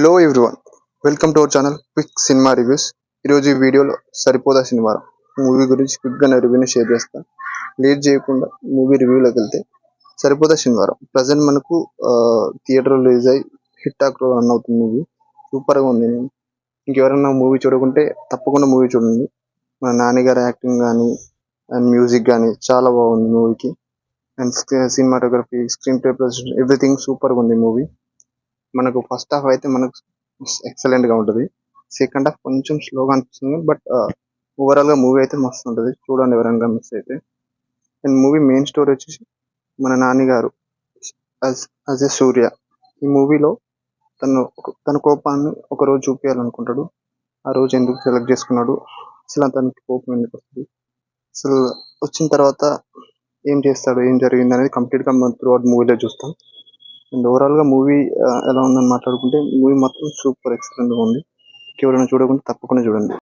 Hello everyone welcome to our channel quick cinema reviews ఈరోజు ఈ వీడియోలో సరిపోదా సినిమా మూవీ గురించి క్విక్గా నేను రివ్యూని షేర్ చేస్తాను లేట్ చేయకుండా మూవీ రివ్యూలోకి వెళ్తే సరిపోదా శనివారం ప్రజెంట్ మనకు థియేటర్ రిలీజ్ అయ్యి హిట్ ఆక్రో రన్ అవుతుంది మూవీ సూపర్గా ఉంది. నేను ఇంకెవరైనా మూవీ చూడకుంటే తప్పకుండా మూవీ చూడండి. మన నాన్నగారి యాక్టింగ్ కానీ అండ్ మ్యూజిక్ కానీ చాలా బాగుంది మూవీకి and cinematography screenplay everything సూపర్గా ఉంది మూవీ మనకు ఫస్ట్ హాఫ్ అయితే మనకు ఎక్సలెంట్గా ఉంటుంది. సెకండ్ హాఫ్ కొంచెం స్లోగా అనిపిస్తుంది బట్ ఓవరాల్ uh, గా మూవీ అయితే మస్తు ఉంటుంది. చూడండి ఎవరైనా మిస్ అయితే. అండ్ మూవీ మెయిన్ స్టోరీ వచ్చేసి మన నాన్నగారు అజ్ ఎ సూర్య. ఈ మూవీలో తను తన కోపాన్ని ఒక రోజు చూపించాలనుకుంటాడు ఆ రోజు ఎందుకు సెలెక్ట్ చేసుకున్నాడు? అసలు తనకి కోపం ఎందుకు వస్తుంది? అసలు వచ్చిన తర్వాత ఏం చేస్తాడు? ఏం జరిగింది అనేది కంప్లీట్గా మనం త్రూ అవుట్ మూవీలో చూస్తాం. అండ్ ఓవరాల్గా మూవీ uh, ఎలా ఉందని మాట్లాడుకుంటే మూవీ మాత్రం సూపర్ ఎక్సలెంట్గా ఉంది. ఎవరైనా చూడకుంటే తప్పకుండా చూడండి.